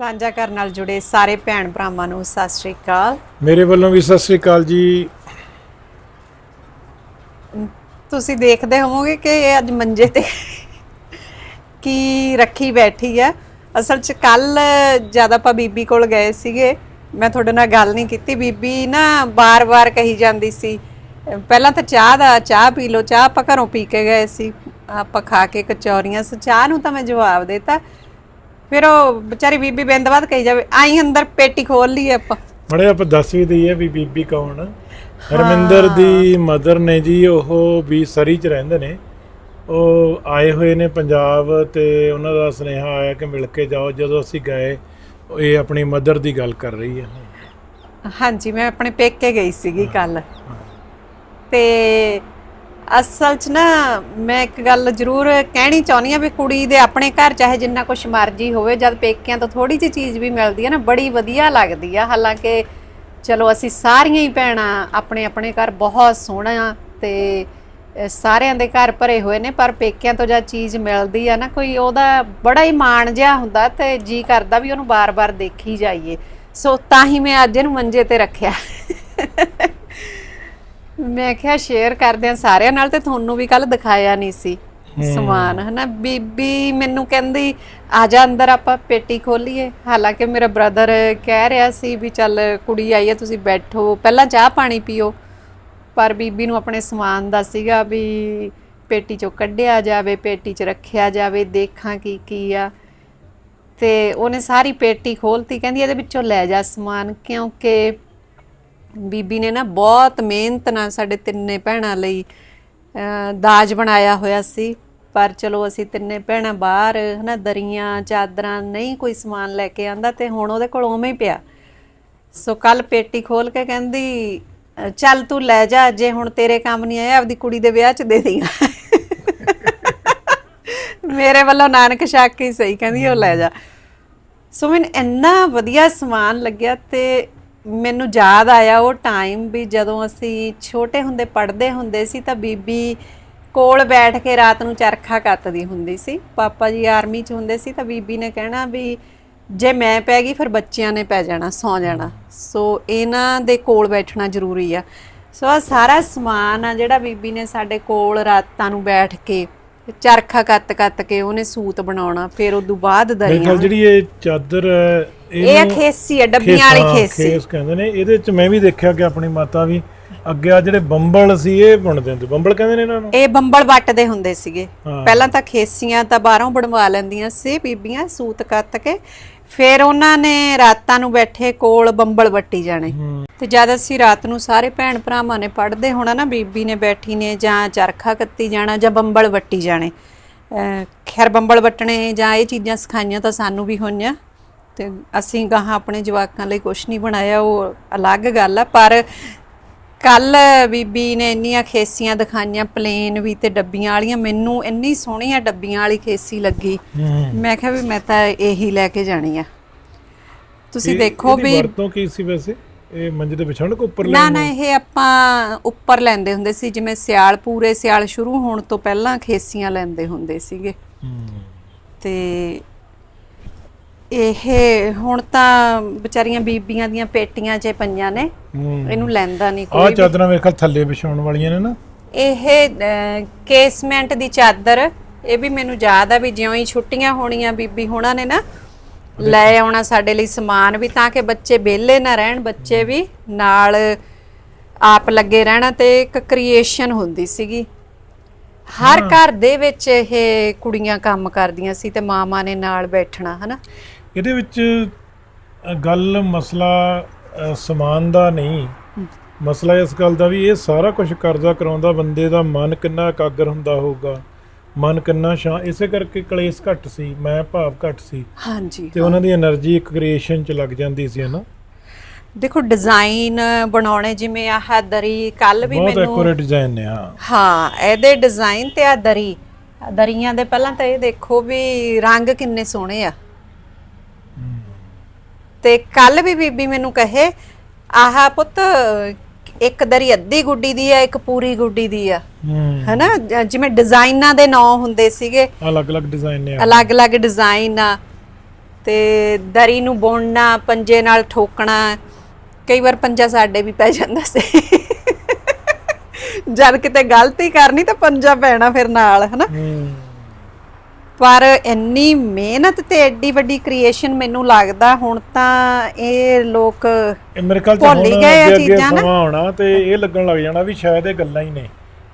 ਸਾਂਝਾ ਕਰਨ ਨਾਲ ਜੁੜੇ ਸਾਰੇ ਭੈਣ ਭਰਾਵਾਂ ਨੂੰ ਸਤਿ ਸ੍ਰੀ ਅਕਾਲ। ਮੇਰੇ ਵੱਲੋਂ ਵੀ ਸਤਿ ਸ੍ਰੀ ਅਕਾਲ ਜੀ। ਤੁਸੀਂ ਦੇਖਦੇ ਹੋਵੋਗੇ ਕਿ ਇਹ ਅੱਜ ਮੰਜੇ ਤੇ ਕੀ ਰੱਖੀ ਬੈਠੀ ਆ ਅਸਲ 'ਚ ਕੱਲ ਜਦ ਆਪਾਂ ਬੀਬੀ ਕੋਲ ਗਏ ਸੀਗੇ ਮੈਂ ਤੁਹਾਡੇ ਨਾਲ ਗੱਲ ਨਹੀਂ ਕੀਤੀ। ਬੀਬੀ ਨਾ ਬਾਰ-ਬਾਰ ਕਹੀ ਜਾਂਦੀ ਸੀ ਪਹਿਲਾਂ ਤਾਂ ਚਾਹ ਦਾ ਚਾਹ ਪੀ ਲਓ ਚਾਹ ਆਪਾਂ ਘਰੋਂ ਪੀ ਕੇ ਗਏ ਸੀ। ਆਪਾਂ ਖਾ ਕੇ ਕਚੌਰੀਆਂ ਸੋ ਚਾਹ ਨੂੰ ਤਾਂ ਮੈਂ ਜਵਾਬ ਦੇਤਾ। ਫਿਰ ਉਹ ਵਿਚਾਰੀ ਬੀਬੀ ਬਿੰਦਵਾਦ ਕਹੀ ਜਾਵੇ ਆਈ ਅੰਦਰ ਪੇਟੀ ਖੋਲ ਲਈ ਆਪਾਂ। ਮੜੇ ਆਪਾਂ ਦੱਸ ਵੀ ਦਈਏ ਵੀ ਬੀਬੀ ਕੌਣ ਆ। ਹਰਮਿੰਦਰ ਦੀ ਮਦਰ ਨੇ ਜੀ ਉਹ ਵੀ ਸਰੀ ਚ ਰਹਿੰਦੇ ਨੇ। ਉਹ ਆਏ ਹੋਏ ਨੇ ਪੰਜਾਬ ਤੇ ਉਹਨਾਂ ਦਾ ਸੁਨੇਹਾ ਆਇਆ ਕਿ ਮਿਲ ਕੇ ਜਾਓ ਜਦੋਂ ਅਸੀਂ ਗਏ ਇਹ ਆਪਣੀ ਮਦਰ ਦੀ ਗੱਲ ਕਰ ਰਹੀ ਹੈ। ਹਾਂਜੀ ਮੈਂ ਆਪਣੇ ਪੇਕੇ ਗਈ ਸੀਗੀ ਕੱਲ ਤੇ ਅਸਲ 'ਚ ਨਾ ਮੈਂ ਇੱਕ ਗੱਲ ਜ਼ਰੂਰ ਕਹਿਣੀ ਚਾਹੁੰਦੀ ਆ ਵੀ ਕੁੜੀ ਦੇ ਆਪਣੇ ਘਰ ਚਾਹੇ ਜਿੰਨਾ ਕੁਛ ਮਰਜ਼ੀ ਹੋਵੇ, ਜਦ ਪੇਕਿਆਂ ਤੋਂ ਥੋੜੀ ਜਿਹੀ ਚੀਜ਼ ਵੀ ਮਿਲਦੀ ਆ ਨਾ, ਬੜੀ ਵਧੀਆ ਲੱਗਦੀ ਆ। ਹਾਲਾਂਕਿ ਚਲੋ ਅਸੀਂ ਸਾਰੀਆਂ ਹੀ ਭੈਣਾਂ ਆਪਣੇ ਆਪਣੇ ਘਰ ਬਹੁਤ ਸੋਹਣਾ ਤੇ, ਅਹ, ਸਾਰਿਆਂ ਦੇ ਘਰ ਭਰੇ ਹੋਏ ਨੇ, ਪਰ ਪੇਕਿਆਂ ਤੋਂ ਜਦ ਚੀਜ਼ ਮਿਲਦੀ ਆ ਨਾ, ਕੋਈ ਉਹਦਾ ਬੜਾ ਹੀ ਮਾਣ ਜਿਹਾ ਹੁੰਦਾ ਤੇ ਜੀ ਕਰਦਾ ਵੀ ਉਹਨੂੰ ਬਾਰ-ਬਾਰ ਦੇਖੀ ਜਾਈਏ। ਸੋ ਤਾਂ ਹੀ ਮੈਂ ਅੱਜ ਇਹਨੂੰ ਮੰਜੇ ਤੇ ਰੱਖਿਆ। ਮੈਂ ਕਿਹਾ ਸ਼ੇਅਰ ਕਰਦੇ ਆ ਸਾਰਿਆਂ ਨਾਲ ਤੇ ਤੁਹਾਨੂੰ ਵੀ ਕੱਲ ਦਿਖਾਇਆ ਨਹੀਂ ਸੀ ਸਮਾਨ ਹਨਾ? ਬੀਬੀ ਮੈਨੂੰ ਕਹਿੰਦੀ ਆ ਜਾ ਅੰਦਰ ਆਪਾਂ ਪੇਟੀ ਖੋਲੀਏ। ਹਾਲਾਂਕਿ ਮੇਰਾ ਬ੍ਰਦਰ ਕਹਿ ਰਿਹਾ ਸੀ ਵੀ ਚੱਲ ਕੁੜੀ ਆਈ ਹੈ ਤੁਸੀਂ ਬੈਠੋ। ਪਹਿਲਾਂ ਚਾਹ ਪਾਣੀ ਪੀਓ ਪਰ ਬੀਬੀ ਨੂੰ ਆਪਣੇ ਸਮਾਨ ਦਾ ਸੀਗਾ ਵੀ ਪੇਟੀ ਚੋਂ ਕੱਢਿਆ ਜਾਵੇ ਪੇਟੀ 'ਚ ਰੱਖਿਆ ਜਾਵੇ ਦੇਖਾਂ ਕੀ ਕੀ ਆ। ਤੇ ਉਹਨੇ ਸਾਰੀ ਪੇਟੀ ਖੋਲਤੀ ਕਹਿੰਦੀ ਇਹਦੇ ਵਿੱਚੋਂ ਲੈ ਜਾ ਸਮਾਨ ਕਿਉਂਕਿ ਬੀਬੀ ਨੇ ਨਾ ਬਹੁਤ ਮਿਹਨਤ ਨਾਲ ਸਾਡੇ ਤਿੰਨੇ ਭੈਣਾਂ ਲਈ ਦਾਜ ਬਣਾਇਆ ਹੋਇਆ ਸੀ। ਪਰ ਚਲੋ ਅਸੀਂ ਤਿੰਨੇ ਭੈਣਾਂ ਬਾਹਰ, ਹਨਾ, ਦਰੀਆਂ, ਚਾਦਰਾਂ, ਨਹੀਂ ਕੋਈ ਸਮਾਨ ਲੈ ਕੇ ਆਂਦਾ ਤੇ ਹੁਣ ਉਹਦੇ ਕੋਲ ਉਵੇਂ ਹੀ ਪਿਆ। ਸੋ ਕੱਲ ਪੇਟੀ ਖੋਲ ਕੇ ਕਹਿੰਦੀ, ਚੱਲ ਤੂੰ ਲੈ ਜਾ, ਜੇ ਹੁਣ ਤੇਰੇ ਕੰਮ ਨਹੀਂ ਆਇਆ, ਆਪਦੀ ਕੁੜੀ ਦੇ ਵਿਆਹ 'ਚ ਦੇ ਦੇਈਂ। ਮੇਰੇ ਵੱਲੋਂ ਨਾਨਕ ਸ਼ੱਕ ਹੀ ਸਹੀ ਕਹਿੰਦੀ, ਉਹ ਲੈ ਜਾ। ਸੋ ਮੈਨੂੰ ਇੰਨਾ ਵਧੀਆ ਸਮਾਨ ਲੱਗਿਆ ਤੇ ਮੈਨੂੰ ਯਾਦ ਆਇਆ ਉਹ ਟਾਈਮ ਵੀ ਜਦੋਂ ਅਸੀਂ ਛੋਟੇ ਹੁੰਦੇ, ਪੜ੍ਹਦੇ ਹੁੰਦੇ ਸੀ ਤਾਂ ਬੀਬੀ ਕੋਲ ਬੈਠ ਕੇ ਰਾਤ ਨੂੰ ਚਰਖਾ ਕੱਤਦੀ ਹੁੰਦੀ ਸੀ। ਪਾਪਾ ਜੀ ਆਰਮੀ 'ਚ ਹੁੰਦੇ ਸੀ ਤਾਂ ਬੀਬੀ ਨੇ ਕਹਿਣਾ ਵੀ ਜੇ ਮੈਂ ਪੈ ਗਈ, ਫਿਰ ਬੱਚਿਆਂ ਨੇ ਪੈ ਜਾਣਾ, ਸੌ ਜਾਣਾ। ਸੋ ਇਹਨਾਂ ਦੇ ਕੋਲ ਬੈਠਣਾ ਜ਼ਰੂਰੀ ਆ। ਸੋ ਆ ਸਾਰਾ ਸਮਾਨ ਆ ਜਿਹੜਾ ਬੀਬੀ ਨੇ ਸਾਡੇ ਕੋਲ ਰਾਤਾਂ ਨੂੰ ਬੈਠ ਕੇ ਚਰਖਾ ਕੱਤ ਕੱਤ ਕੇ ਉਹਨੇ ਸੂਤ ਬਣਾਉਣਾ ਫਿਰ ਉਦੋਂ ਬਾਅਦ ਮੇਰੇ ਦਰੀਆਂ ਖਿਆਲ ਜਿਹੜੀ ਇਹ ਚਾਦਰ ਹੈ ਇਹ ਆ ਖੇਸੀ ਆ ਡੱਬੀਆਂ ਵਾਲੀ ਖੇਸੀ। ਖੇਸ ਕਹਿੰਦੇ ਨੇ। ਇਹਦੇ ਚ ਮੈਂ ਵੀ ਦੇਖਿਆ ਕਿ ਆਪਣੀ ਮਾਤਾ ਵੀ ਅੱਗੇ ਆ ਜਿਹੜੇ ਬੰਬਲ ਸੀ ਇਹ ਬੁਣਦੇ ਹੁੰਦੇ। ਬੰਬਲ ਕਹਿੰਦੇ ਨੇ ਇਹਨਾਂ ਨੂੰ? ਇਹ ਬੰਬਲ ਵੱਟਦੇ ਹੁੰਦੇ ਸੀਗੇ। ਹਾਂ। ਪਹਿਲਾਂ ਤਾਂ ਖੇਸੀਆਂ ਤਾਂ ਬਾਹਰੋਂ ਬਣਵਾ ਲੈਂਦੀਆਂ ਸੀ ਬੀਬੀਆਂ ਸੂਤ ਕੱਤ ਕੇ। ਫਿਰ ਉਹਨਾਂ ਨੇ ਰਾਤਾਂ ਨੂੰ ਬੈਠੇ ਕੋਲ ਬੰਬਲ ਵੱਟੀ ਜਾਣੇ। ਤੇ ਜਦ ਅਸੀਂ ਰਾਤ ਨੂੰ ਸਾਰੇ ਭੈਣ ਭਰਾਵਾਂ ਨੇ ਪੜ੍ਹਦੇ ਹੋਣਾ ਨਾ, ਬੀਬੀ ਨੇ ਬੈਠੀ ਨੇ ਜਾਂ ਚਰਖਾ ਕੱਤੀ ਜਾਣਾ ਜਾਂ ਬੰਬਲ ਵੱਟੀ ਜਾਣੇ। ਅਹ ਖੈਰ ਬੰਬਲ ਵੱਟਣੇ ਜਾਂ ਇਹ ਚੀਜ਼ਾਂ ਸਿਖਾਈਆਂ ਤਾਂ ਸਾਨੂੰ ਵੀ ਹੋਈਆਂ। ਤੇ ਅਸੀਂ ਗਾਹਾਂ ਆਪਣੇ ਜਵਾਕਾਂ ਲਈ ਕੁਝ ਨਹੀਂ ਬਣਾਇਆ, ਉਹ ਅਲੱਗ ਗੱਲ ਆ, ਪਰ ਕੱਲ ਬੀਬੀ ਨੇ ਇੰਨੀਆਂ ਖੇਸੀਆਂ ਦਿਖਾਈਆਂ ਪਲੇਨ ਵੀ ਤੇ ਡੱਬੀਆਂ ਵਾਲੀਆਂ। ਮੈਨੂੰ ਇੰਨੀ ਸੋਹਣੀਆਂ ਡੱਬੀਆਂ ਵਾਲੀ ਖੇਸੀ ਲੱਗੀ। ਮੈਂ ਕਿਹਾ ਵੀ ਮੈਂ ਤਾਂ ਇਹੀ ਲੈ ਕੇ ਜਾਣੀ ਆ। ਤੁਸੀਂ ਦੇਖੋ ਵੀ ਵਰਤੋਂ ਕੀ ਸੀ ਵੈਸੇ? ਇਹ ਮੰਜੇ ਤੇ ਵਿਛਾਉਣ ਕੋ ਉੱਪਰ ਨਾ ਲੈਣ ਨਾ ਇਹ ਆਪਾਂ ਉੱਪਰ ਲੈਂਦੇ ਹੁੰਦੇ ਸੀ। ਜਿਵੇਂ ਸਿਆਲ ਪੂਰੇ ਸਿਆਲ ਸ਼ੁਰੂ ਹੋਣ ਤੋਂ ਪਹਿਲਾਂ ਖੇਸੀਆਂ ਲੈਂਦੇ ਹੁੰਦੇ ਸੀਗੇ। ਤੇ ਇਹ ਹੁਣ ਤਾਂ ਵਿਚਾਰੀਆਂ ਬੀਬੀਆਂ ਦੀਆਂ ਪੇਟੀਆਂ 'ਚ ਪਈਆਂ ਨੇ ਇਹਨੂੰ ਲੈਂਦਾ ਨਹੀਂ ਆ ਕੋਈ ਵੀ। ਚਾਦਰਾਂ ਮੇਰੇ ਖਿਆਲ ਥੱਲੇ ਵਿਛਾਉਣ ਵਾਲੀਆਂ ਨੇ ਨਾ। ਇਹ ਕੇਸਮੈਂਟ ਦੀ ਚਾਦਰ ਇਹ ਵੀ ਮੈਨੂੰ ਯਾਦ ਆ ਵੀ ਜਿਉਂ ਹੀ ਛੁੱਟੀਆਂ ਹੋਣੀਆਂ ਬੀਬੀ ਹੋਣਾ ਨੇ ਨਾ ਲੈ ਆਉਣਾ ਸਾਡੇ ਲਈ ਸਮਾਨ ਵੀ ਤਾਂ ਕਿ ਬੱਚੇ ਵਿਹਲੇ ਨਾ ਰਹਿਣ ਬੱਚੇ ਵੀ ਨਾਲ ਆਪ ਲੱਗੇ ਰਹਿਣਾ ਤੇ ਇੱਕ ਕ੍ਰੀਏਸ਼ਨ ਹੁੰਦੀ ਸੀਗੀ। ਹਰ ਘਰ ਦੇ ਵਿੱਚ ਇਹ ਕੁੜੀਆਂ ਕੰਮ ਕਰਦੀਆਂ ਸੀ ਤੇ ਮਾਮਾ ਨੇ ਨਾਲ ਬੈਠਣਾ ਹਨਾ? ਇਹਦੇ ਵਿੱਚ ਗੱਲ ਮਸਲਾ ਸਮਾਨ ਦਾ ਨਹੀਂ। ਮਸਲਾ ਇਸ ਗੱਲ ਦਾ ਵੀ ਇਹ ਸਾਰਾ ਕੁਝ ਕਰਜ਼ਾ ਕਰਾਉਂਦਾ ਬੰਦੇ ਦਾ ਮਨ ਕਿੰਨਾ ਇਕਾਗਰ ਹੁੰਦਾ ਹੋਊਗਾ। ਮਨ ਕਿੰਨਾ ਸ਼ਾਂ ਇਸੇ ਕਰਕੇ ਕਲੇਸ਼ ਘੱਟ ਸੀ ਮੈਂ ਭਾਵ ਘੱਟ ਸੀ। ਹਾਂਜੀ ਤੇ ਉਹਨਾਂ ਦੀ એનર્ਜੀ ਇੱਕ ਕ੍ਰੀਏਸ਼ਨ ਚ ਲੱਗ ਜਾਂਦੀ ਸੀ ਹਨਾ? ਦੇਖੋ ਡਿਜ਼ਾਈਨ ਬਣਾਉਣੇ ਜਿਵੇਂ ਆਹ ਦਰੀ ਕੱਲ ਵੀ ਮੈਨੂੰ ਬਹੁਤ ਐਕੂਰੇਟ ਡਿਜ਼ਾਈਨ ਨੇ ਹਾਂ। ਹਾਂ ਇਹਦੇ ਡਿਜ਼ਾਈਨ ਤੇ ਆ ਦਰੀ। ਦਰੀਆਂ ਦੇ ਪਹਿਲਾਂ ਤਾਂ ਇਹ ਦੇਖੋ ਵੀ ਰੰਗ ਕਿੰਨੇ ਸੋਹਣੇ ਆ। ਤੇ ਕੱਲ ਵੀ ਬੀਬੀ ਮੈਨੂੰ ਕਹੇ ਆਹ ਪੁੱਤ ਇੱਕ ਦਰੀ ਅੱਧੀ ਗੁੱਡੀ ਦੀ ਆ ਇੱਕ ਪੂਰੀ ਗੁੱਡੀ ਦੀ ਆ। ਹਨਾ? ਜ- ਜਿਵੇਂ ਡਿਜ਼ਾਈਨਾਂ ਦੇ ਨਾਂ ਹੁੰਦੇ ਸੀਗੇ। ਅਲੱਗ-ਅਲੱਗ ਡਿਜ਼ਾਈਨ ਨੇ ਆ। ਅਲੱਗ-ਅਲੱਗ ਡਿਜ਼ਾਈਨ ਆ। ਤੇ ਦਰੀ ਨੂੰ ਬੁਣਨਾ ਪੰਜੇ ਨਾਲ ਠੋਕਣਾ ਕਈ ਵਾਰ ਪੰਜਾ ਸਾਡੇ ਵੀ ਪੈ ਜਾਂਦਾ ਸੀ। ਜਦ ਕਿਤੇ ਗਲਤੀ ਕਰਨੀ ਤਾਂ ਪੰਜਾ ਪੈਣਾ ਫਿਰ ਨਾਲ ਹਨਾ? ਹੂੰ। ਪਰ ਇੰਨੀ ਮਿਹਨਤ ਤੇ ਐਡੀ ਵੱਡੀ ਕ੍ਰੀਏਸ਼ਨ ਮੈਨੂੰ ਲੱਗਦਾ ਹੁਣ ਤਾਂ ਇਹ ਲੋਕ ਮੇਰੇ ਭੁੱਲ ਹੁਣ ਹੀ ਗਏ ਆ ਅੱਗੇ ਚੀਜ਼ਾਂ ਨਾ। ਸਮਾਂ ਆਉਣਾ ਤੇ ਇਹ ਲੱਗਣ ਲੱਗ ਜਾਣਾ ਵੀ ਸ਼ਾਇਦ ਇਹ ਗੱਲਾਂ ਹੀ ਨੇ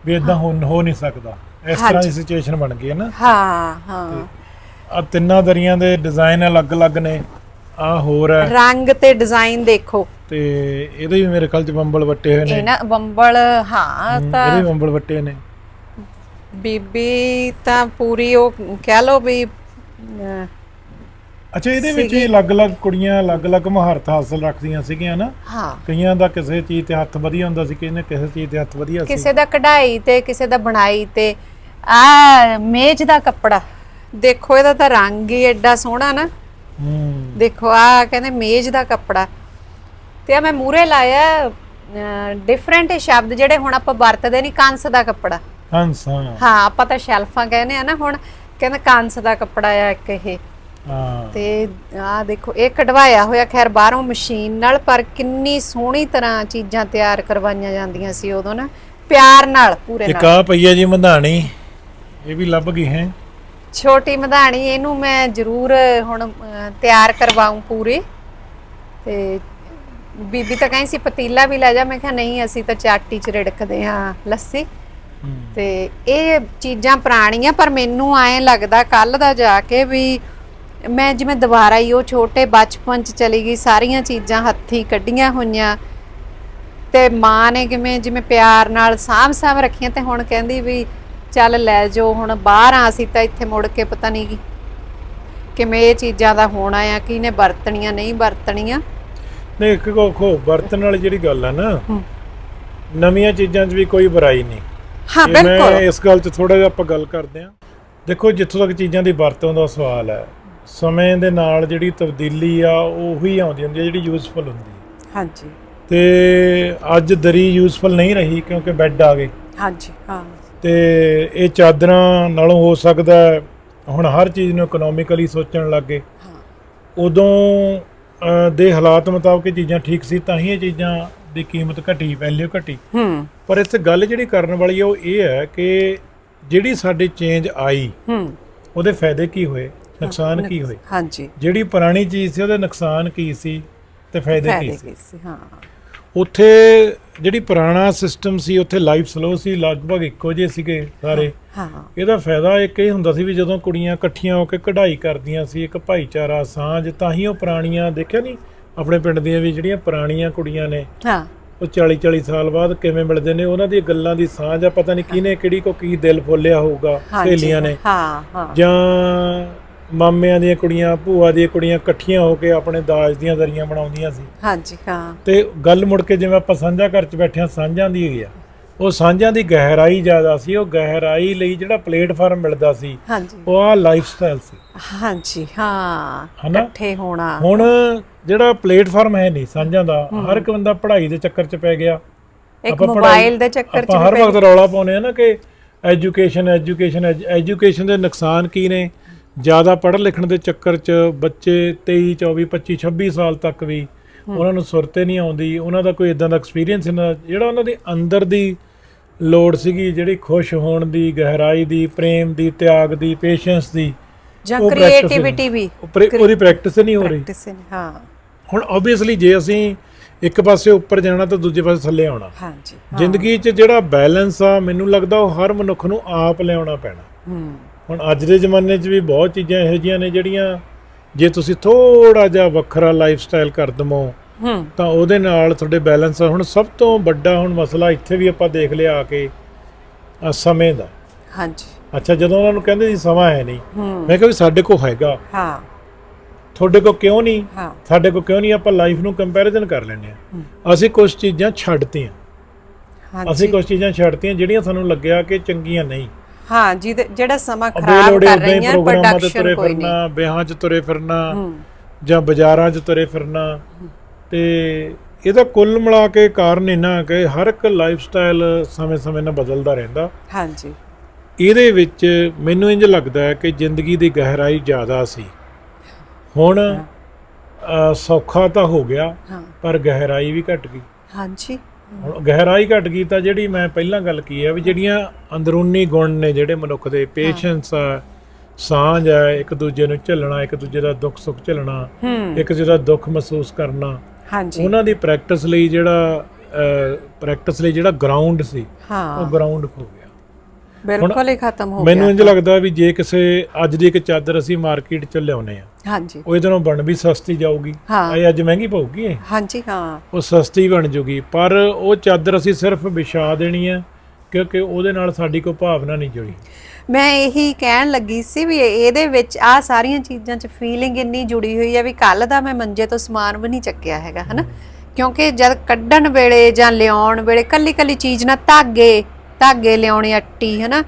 ਵੀ ਇਦਾਂ ਹੋ। ਹੋ ਨਹੀਂ ਸਕਦਾ। ਇਸ ਤਰ੍ਹਾਂ ਦੀ ਸਿਚੁਏਸ਼ਨ ਬਣ ਗਈ ਹੈ ਨਾ। ਹਾਂ ਹਾਂ। ਆ ਤਿੰਨਾਂ ਦਰੀਆਂ ਦੇ ਡਿਜ਼ਾਈਨ ਅਲੱਗ-ਅਲੱਗ ਨੇ ਆ ਹੋਰ ਹੈ। ਰੰਗ ਤੇ ਡਿਜ਼ਾਈਨ ਦੇਖੋ। ਤੇ ਇਹਦੇ ਵੀ ਮੇਰੇ ਖਿਆਲ ਚ ਬੰਬਲ ਵੱਟੇ ਹੋਏ ਨੇ। ਇਹ ਨਾ ਬੰਬਲ ਹਾਂ ਤਾਂ ਇਹਦੇ ਵੀ ਬੰਬਲ ਵੱਟੇ ਨੇ। ਬੀਬੀ ਤਾਂ ਪੂਰੀ ਉਹ ਕਹਿ ਲੋ ਵੀ ਅਹ, ਅੱਛਾ ਇਹਦੇ ਵਿੱਚ ਵੀ ਅਲੱਗ-ਅਲੱਗ ਕੁੜੀਆਂ ਅਲੱਗ-ਅਲੱਗ ਮਹਾਰਤ ਹਾਸਲ ਰੱਖਦੀਆਂ ਸੀਗੀਆਂ ਨਾ? ਹਾਂ। ਕਈਆਂ ਦਾ ਕਿਸੇ ਚੀਜ਼ ਤੇ ਹੱਥ ਵਧੀਆ ਹੁੰਦਾ ਸੀ ਕਿਸੇ ਕਿਸੇ ਚੀਜ਼ ਤੇ ਹੱਥ ਵਧੀਆ ਸੀ। ਕਿਸੇ ਦਾ ਕਢਾਈ ਤੇ ਕਿਸੇ ਦਾ ਬਣਾਈ ਤੇ। ਆ ਮੇਜ਼ ਦਾ ਕੱਪੜਾ। ਦੇਖੋ ਇਹਦਾ ਤਾਂ ਰੰਗ ਹੀ ਐਡਾ ਸੋਹਣਾ ਨਾ। ਹੂੰ। ਦੇਖੋ ਆ ਕਹਿੰਦੇ ਮੇਜ਼ ਦਾ ਕੱਪੜਾ। ਤੇ ਆ ਮੈਂ ਮੂਰੇ ਲਾਇਆ ਡਿਫਰੈਂਟ ਸ਼ਬਦ ਜਿਹੜੇ ਹੁਣ ਆਪਾਂ ਵਰਤਦੇ ਨਹੀਂ ਕੰਸ ਦਾ ਕੱਪੜਾ। ਹੰਸ ਹਾਂ ਹਾਂ ਆਪਾਂ ਤਾਂ ਸ਼ੈਲਫਾਂ ਕਹਿੰਦੇ ਆ ਨਾ ਹੁਣ ਕਹਿੰਦੇ ਕੰਸ ਦਾ ਕੱਪੜਾ ਆ ਇੱਕ ਇਹ। ਹਾਂ। ਤੇ ਆ ਦੇਖੋ ਇਹ ਕਢਵਾਇਆ ਹੋਇਆ ਖੈਰ ਬਾਹਰੋਂ ਮਸ਼ੀਨ ਨਾਲ ਪਰ ਕਿੰਨੀ ਸੋਹਣੀ ਤਰ੍ਹਾਂ ਚੀਜ਼ਾਂ ਤਿਆਰ ਕਰਵਾਈਆਂ ਜਾਂਦੀਆਂ ਸੀ ਉਦੋਂ ਨਾ ਪਿਆਰ ਨਾਲ ਪੂਰੇ ਇੱਕ ਨਾਲ। ਆ ਪਈ ਹੈ ਜੀ ਮੰਧਾਣੀ ਇਹ ਵੀ ਲੱਭ ਗਈ ਹੈ। ਛੋਟੀ ਮਧਾਣੀ ਇਹਨੂੰ ਮੈਂ ਜ਼ਰੂਰ ਹੁਣ ਤਿਆਰ ਕਰਵਾਉਂ ਪੂਰੀ। ਤੇ ਬੀਬੀ ਤਾਂ ਕਹਿੰਦੀ ਸੀ ਪਤੀਲਾ ਵੀ ਲੈ ਜਾ। ਮੈਂ ਕਿਹਾ ਨਹੀਂ ਅਸੀਂ ਤਾਂ ਚਾਟੀ ਚ ਰਿੜਕਦੇ ਹਾਂ ਲੱਸੀ। ਤੇ ਇਹ ਚੀਜ਼ਾਂ ਪੁਰਾਣੀਆਂ ਪਰ ਮੈਨੂੰ ਐਂ ਲੱਗਦਾ ਕੱਲ ਦਾ ਜਾ ਕੇ ਵੀ ਮੈਂ ਜਿਵੇਂ ਦੁਬਾਰਾ ਹੀ ਉਹ ਛੋਟੇ ਬਚਪਨ ਚ ਚਲੀ ਗਈ ਸਾਰੀਆਂ ਚੀਜ਼ਾਂ ਹੱਥੀ ਕੱਢੀਆਂ ਹੋਈਆਂ। ਤੇ ਮਾਂ ਨੇ ਕਿਵੇਂ ਜਿਵੇਂ ਪਿਆਰ ਨਾਲ ਸਾਂਭ ਸਾਂਭ ਰੱਖੀਆਂ ਤੇ ਹੁਣ ਕਹਿੰਦੀ ਵੀ ਚੱਲ ਲੈ ਜਾਓ ਹੁਣ ਬਾਹਰ ਆ ਅਸੀਂ ਤਾਂ ਇੱਥੇ ਮੁੜ ਕੇ ਪਤਾ ਨਹੀਂ ਕੀ ਕਿਵੇਂ ਇਹ ਚੀਜ਼ਾਂ ਦਾ ਹੋਣਾ ਆ ਕਿਹਨੇ ਵਰਤਣੀਆਂ ਨਹੀਂ ਵਰਤਣੀਆਂ। ਨਹੀਂ ਇੱਕ ਕੋ ਵਾਲੀ ਜਿਹੜੀ ਗੱਲ ਹੈ ਨਾ। ਨਵੀਆਂ ਚੀਜ਼ਾਂ 'ਚ ਵੀ ਕੋਈ ਬੁਰਾਈ ਨਹੀਂ। ਹਾਂ ਇਹ ਮੈਂ ਬਿਲਕੁਲ। ਇਸ ਗੱਲ 'ਚ ਥੋੜਾ ਜਿਹਾ ਆਪਾਂ ਗੱਲ ਕਰਦੇ ਹਾਂ। ਦੇਖੋ ਜਿੱਥੋਂ ਤੱਕ ਚੀਜ਼ਾਂ ਦੀ ਵਰਤੋਂ ਦਾ ਸਵਾਲ ਹੈ ਸਮੇਂ ਦੇ ਨਾਲ ਜਿਹੜੀ ਤਬਦੀਲੀ ਆ ਉਹੀ ਆਉਂਦੀ ਹੁੰਦੀ ਹੈ ਜਿਹੜੀ ਯੂਸਫੁਲ ਹੁੰਦੀ ਹੈ। ਹਾਂਜੀ। ਤੇ ਅੱਜ ਦਰੀ ਯੂਸਫੁਲ ਨਹੀਂ ਰਹੀ ਕਿਉਂਕਿ ਬੈੱਡ ਆ ਗਏ ਹਾਂਜੀ ਹਾਂ। ਤੇ ਇਹ ਚਾਦਰਾਂ ਨਾਲੋਂ ਹੋ ਸਕਦਾ ਹੈ, ਹੁਣ ਹਰ ਚੀਜ਼ ਨੂੰ ਇਕਨੋਮਿਕਲੀ ਸੋਚਣ ਲੱਗ। ਗਏ ਹਾਂ। ਉਦੋਂ ਦੇ ਹਾਲਾਤ ਮੁਤਾਬਕ ਚੀਜ਼ਾਂ ਠੀਕ ਸੀ ਤਾਂ ਹੀ ਇਹ ਚੀਜ਼ਾਂ ਦੀ ਕੀਮਤ ਘਟੀ ਵੈਲਿਊ ਘਟੀ। ਹੂੰ। ਪਰ ਇੱਥੇ ਗੱਲ ਜਿਹੜੀ ਕਰਨ ਵਾਲੀ ਹੈ ਉਹ ਇਹ ਹੈ ਕਿ ਜਿਹੜੀ ਸਾਡੇ ਚੇਂਜ ਆਈ ਹੂੰ। ਉਹਦੇ ਫਾਇਦੇ ਕੀ ਹੋਏ? ਨੁਕਸਾਨ ਕੀ ਹੋਏ? ਹਾਂਜੀ। ਜਿਹੜੀ ਪੁਰਾਣੀ ਚੀਜ਼ ਸੀ ਉਹਦੇ ਨੁਕਸਾਨ ਕੀ ਸੀ ਤੇ ਫਾਇਦੇ ਕੀ ਫਾਇਦੇ ਸੀ? ਕੀ ਸੀ ਹਾਂ। ਉੱਥੇ ਜਿਹੜੀ ਪੁਰਾਣਾ ਸਿਸਟਮ ਸੀ ਉੱਥੇ ਲਾਈਫ ਸਲੋ ਸੀ ਲਗਭਗ ਇੱਕੋ ਜਿਹੇ ਸੀਗੇ ਸਾਰੇ। ਹਾਂ ਇਹਦਾ ਫਾਇਦਾ ਇੱਕ ਇਹ ਹੁੰਦਾ ਸੀ ਵੀ ਜਦੋਂ ਕੁੜੀਆਂ ਇਕੱਠੀਆਂ ਹੋ ਕੇ ਕਢਾਈ ਕਰਦੀਆਂ ਸੀ ਇੱਕ ਭਾਈਚਾਰਾ ਸਾਂਝ ਤਾਂ ਹੀ ਉਹ ਪੁਰਾਣੀਆਂ ਦੇਖਿਆ ਨਹੀਂ ਆਪਣੇ ਪਿੰਡ ਦੀਆਂ ਵੀ ਜਿਹੜੀਆਂ ਪੁਰਾਣੀਆਂ ਕੁੜੀਆਂ ਨੇ ਹਾਂ। ਉਹ 40 40 ਸਾਲ ਬਾਅਦ ਕਿਵੇਂ ਮਿਲਦੇ ਨੇ ਉਹਨਾਂ ਦੀ ਗੱਲਾਂ ਦੀ ਸਾਂਝ ਆ ਪਤਾ ਨਹੀਂ ਕਿਹਨੇ ਕਿਹੜੀ ਕੋ ਕੀ ਦਿਲ ਫੋਲਿਆ ਹੋਊਗਾ ਸਹੇਲੀਆਂ ਨੇ। ਹਾਂ ਹਾਂ। ਜਾਂ ਮਾਮਿਆਂ ਦੀਆਂ ਕੁੜੀਆਂ ਭੂਆ ਦੀਆਂ ਕੁੜੀਆਂ ਇਕੱਠੀਆਂ ਹੋ ਕੇ ਆਪਣੇ ਦਾਜ ਦੀਆਂ ਦਰੀਆਂ ਬਣਾਉਂਦੀਆਂ ਸੀ। ਹਾਂਜੀ ਹਾਂ। ਤੇ ਗੱਲ ਮੁੜ ਕੇ ਜਿਵੇਂ ਆਪਾਂ ਸਾਂਝਾ ਘਰ 'ਚ ਬੈਠਿਆਂ ਸਾਂਝਾਂ ਦੀ ਹੈਗੀ ਆ। ਉਹ ਸਾਂਝਾਂ ਦੀ ਗਹਿਰਾਈ ਜ਼ਿਆਦਾ ਸੀ ਉਹ ਗਹਿਰਾਈ ਲਈ ਜਿਹੜਾ ਪਲੇਟਫਾਰਮ ਮਿਲਦਾ ਸੀ ਹਾਂਜੀ। ਉਹ ਆ ਲਾਈਫ ਸਟਾਈਲ ਸੀ। ਹਾਂਜੀ ਹਾਂ ਹਨਾ? ਇਕੱਠੇ ਹੋਣਾ। ਹੁਣ ਜਿਹੜਾ ਪਲੇਟਫਾਰਮ ਹੈ ਨਹੀਂ ਸਾਂਝਾਂ ਦਾ ਹਰ ਇੱਕ ਬੰਦਾ ਪੜ੍ਹਾਈ ਦੇ ਚੱਕਰ 'ਚ ਪੈ ਗਿਆ। ਇੱਕ ਆਪਾਂ ਪੜ੍ਹਾਈ- ਮੋਬਾਈਲ ਦੇ ਚੱਕਰ ਚ ਆਪਾਂ ਹਰ ਵਕਤ ਰੌਲਾ ਪਾਉਂਦੇ ਆ ਨਾ ਕਿ ਐਜੂਕੇਸ਼ਨ ਐਜੂਕੇਸ਼ਨ ਐਜੂਕੇਸ਼ਨ ਦੇ ਨੁਕਸਾਨ ਕੀ ਨੇ? ਜ਼ਿਆਦਾ ਪੜ੍ਹਨ ਲਿਖਣ ਦੇ ਚੱਕਰ 'ਚ ਬੱਚੇ 23 24 25 26 ਸਾਲ ਤੱਕ ਵੀ ਉਹਨਾਂ ਨੂੰ ਸੁਰਤੇ ਨਹੀਂ ਆਉਂਦੀ ਉਹਨਾਂ ਦਾ ਕੋਈ ਇਦਾਂ ਦਾ ਐਕਸਪੀਰੀਅੰਸ ਨਹੀਂ ਜਿਹੜਾ ਉਹਨਾਂ ਦੇ ਅੰਦਰ ਦੀ ਲੋੜ ਸੀਗੀ ਜਿਹੜੀ ਖੁਸ਼ ਹੋਣ ਦੀ ਗਹਿਰਾਈ ਦੀ ਪ੍ਰੇਮ ਦੀ ਤਿਆਗ ਦੀ ਪੇਸ਼ੈਂਸ ਦੀ ਜਾਂ ਕ੍ਰੀਏਟੀਵਿਟੀ ਵੀ। ਉਹਦੀ ਪ੍ਰੈਕਟਿਸ ਨਹੀਂ ਹੋ ਰਹੀ। ਪ੍ਰੈਕਟਿਸ ਹਾਂ ਹੁਣ ਆਬਵੀਅਸਲੀ ਜੇ ਅਸੀਂ ਇੱਕ ਪਾਸੇ ਉੱਪਰ ਜਾਣਾ ਤਾਂ ਦੂਜੇ ਪਾਸੇ ਥੱਲੇ ਆਉਣਾ। ਹਾਂਜੀ। ਜ਼ਿੰਦਗੀ 'ਚ ਜਿਹੜਾ ਬੈਲੈਂਸ ਆ ਮੈਨੂੰ ਲੱਗਦਾ ਉਹ ਹਰ ਮਨੁੱਖ ਨੂੰ ਆਪ ਲਿਆਉਣਾ ਪੈਣਾ। ਹੂੰ। ਹੁਣ ਅੱਜ ਦੇ ਜ਼ਮਾਨੇ 'ਚ ਵੀ ਬਹੁਤ ਚੀਜ਼ਾਂ ਇਹੋ ਜਿਹੀਆਂ ਨੇ ਜਿਹੜੀਆਂ ਜੇ ਤੁਸੀਂ ਥੋੜਾ ਜਿਹਾ ਵੱਖਰਾ ਲਾਈਫ ਸਟਾਈਲ ਕਰ ਦਮੋ ਤਾਂ ਉਹਦੇ ਨਾਲ ਤੁਹਾਡੇ ਬੈਲੈਂਸ ਹੁਣ ਸਭ ਤੋਂ ਵੱਡਾ ਹੁਣ ਮਸਲਾ ਇੱਥੇ ਵੀ ਆਪਾਂ ਦੇਖ ਲਿਆ ਆ ਕੇ ਆ ਸਮੇਂ ਦਾ। ਹਾਂਜੀ। ਅੱਛਾ ਜਦੋਂ ਉਹਨਾਂ ਨੂੰ ਕਹਿੰਦੇ ਸੀ ਸਮਾਂ ਹੈ ਨਹੀਂ ਮੈਂ ਕਿਹਾ ਵੀ ਸਾਡੇ ਕੋਲ ਹੈਗਾ। ਹਾਂ। ਤੁਹਾਡੇ ਕੋਲ ਕਿਉਂ ਨਹੀਂ? ਹਾਂ। ਸਾਡੇ ਕੋਲ ਕਿਉਂ ਨਹੀਂ? ਆਪਾਂ ਲਾਈਫ ਨੂੰ ਕੰਪੈਰੀਜ਼ਨ ਕਰ ਲੈਂਦੇ ਆ ਅਸੀਂ ਕੁਝ ਚੀਜ਼ਾਂ ਛੱਡਤੀਆਂ। ਅਸੀਂ ਹਾਂਜੀ ਕੁਝ ਚੀਜ਼ਾਂ ਛੱਡਤੀਆਂ ਜਿਹੜੀਆਂ ਸਾਨੂੰ ਲੱਗਿਆ ਕਿ ਚੰਗੀਆਂ ਨਹੀਂ। ਹਾਂ ਜਿਹੜਾ ਸਮਾਂ ਖਰਾਬ ਕਰ ਰਹੀਆਂ ਪ੍ਰੋਡਕਸ਼ਨ ਕੋਈ ਨਹੀਂ। ਵਿਆਹਾਂ 'ਚ ਤੁਰੇ ਫਿਰਨਾ ਜਾਂ ਬਾਜ਼ਾਰਾਂ 'ਚ ਤੁਰੇ ਫਿਰਨਾ। ਤੇ ਇਹਦਾ ਕੁੱਲ ਮਿਲਾ ਕੇ ਕਾਰਨ ਇਹਨਾਂ ਕਿ ਹਰ ਇੱਕ ਲਾਈਫ ਸਟਾਈਲ ਸਮੇਂ-ਸਮੇਂ ਨਾਲ ਬਦਲਦਾ ਰਹਿੰਦਾ। ਹਾਂਜੀ। ਇਹਦੇ ਵਿੱਚ ਮੈਨੂੰ ਇੰਜ ਲੱਗਦਾ ਹੈ ਕਿ ਜ਼ਿੰਦਗੀ ਦੀ ਗਹਿਰਾਈ ਜ਼ਿਆਦਾ ਸੀ। ਹੁਣ ਸੌਖਾ ਤਾਂ ਹੋ ਗਿਆ ਪਰ ਗਹਿਰਾਈ ਵੀ ਘਟ ਗਈ। ਹਾਂਜੀ। ਹੁਣ ਗਹਿਰਾਈ ਘਟ ਗਈ ਤਾਂ ਜਿਹੜੀ ਮੈਂ ਪਹਿਲਾਂ ਗੱਲ ਕੀ ਹੈ ਵੀ ਜਿਹੜੀਆਂ ਅੰਦਰੂਨੀ ਗੁਣ ਨੇ ਜਿਹੜੇ ਮਨੁੱਖ ਦੇ ਪੇਸ਼ੈਂਸ ਆ ਸਾਂਝ ਆ ਇੱਕ ਦੂਜੇ ਨੂੰ ਝੱਲਣਾ ਇੱਕ ਦੂਜੇ ਦਾ ਦੁੱਖ ਸੁੱਖ ਝੱਲਣਾ ਇੱਕ ਦੂਜੇ ਦਾ ਦੁੱਖ ਮਹਿਸੂਸ ਕਰਨਾ ਹਾਂਜੀ। ਉਹਨਾਂ ਦੀ ਪ੍ਰੈਕਟਿਸ ਲਈ ਜਿਹੜਾ ਪ੍ਰੈਕਟਿਸ ਲਈ ਜਿਹੜਾ ਗਰਾਊਂਡ ਸੀ ਉਹ ਹਾਂ ਗਰਾਊਂਡ ਖੋ ਗਿਆ। ਬਿਲਕੁਲ ਹੀ ਖਤਮ ਹੋ ਮੈਨੂੰ ਗਿਆ ਇੰਜ ਲੱਗਦਾ ਵੀ ਜੇ ਕਿਸੇ ਅੱਜ ਦੀ ਇੱਕ ਚਾਦਰ ਅਸੀਂ ਮਾਰਕੀਟ 'ਚ ਲਿਆਉਨੇ ਆ ਹਾਂਜੀ। ਉਹ ਇਹਦੇ ਨਾਲੋਂ ਬਣ ਵੀ ਸਸਤੀ ਜਾਊਗੀ। ਹਾਂ। ਇਹ ਅੱਜ ਮਹਿੰਗੀ ਪਊਗੀ ਇਹ? ਹਾਂਜੀ ਹਾਂ। ਉਹ ਸਸਤੀ ਬਣ ਜੂਗੀ ਪਰ ਉਹ ਚਾਦਰ ਅਸੀਂ ਸਿਰਫ ਵਿਛਾ ਦੇਣੀ ਹੈ ਕਿਉਂਕਿ ਉਹਦੇ ਨਾਲ ਸਾਡੀ ਕੋਈ ਭਾਵਨਾ ਨਹੀਂ ਜੁੜੀ। ਮੈਂ ਇਹੀ ਕਹਿਣ ਲੱਗੀ ਸੀ ਵੀ ਇਹਦੇ ਵਿੱਚ ਆ ਸਾਰੀਆਂ ਚੀਜ਼ਾਂ 'ਚ ਫੀਲਿੰਗ ਇੰਨੀ ਜੁੜੀ ਹੋਈ ਹੈ ਵੀ ਕੱਲ ਦਾ ਮੈਂ ਮੰਜੇ ਤੋਂ ਸਮਾਨ ਵੀ ਨਹੀਂ ਚੱਕਿਆ ਹੈਗਾ ਹਨਾ? ਕਿਉਂਕਿ ਜਦ ਕੱਢਣ ਵੇਲੇ ਜਾਂ ਲਿਆਉਣ ਵੇਲੇ ਕੱਲੀ ਕੱਲੀ ਚੀਜ਼ ਨਾਲ ਧਾਗੇ ਧਾਗੇ ਲਿਆਉਣੇ ਅੱਟੀ ਹਨਾ?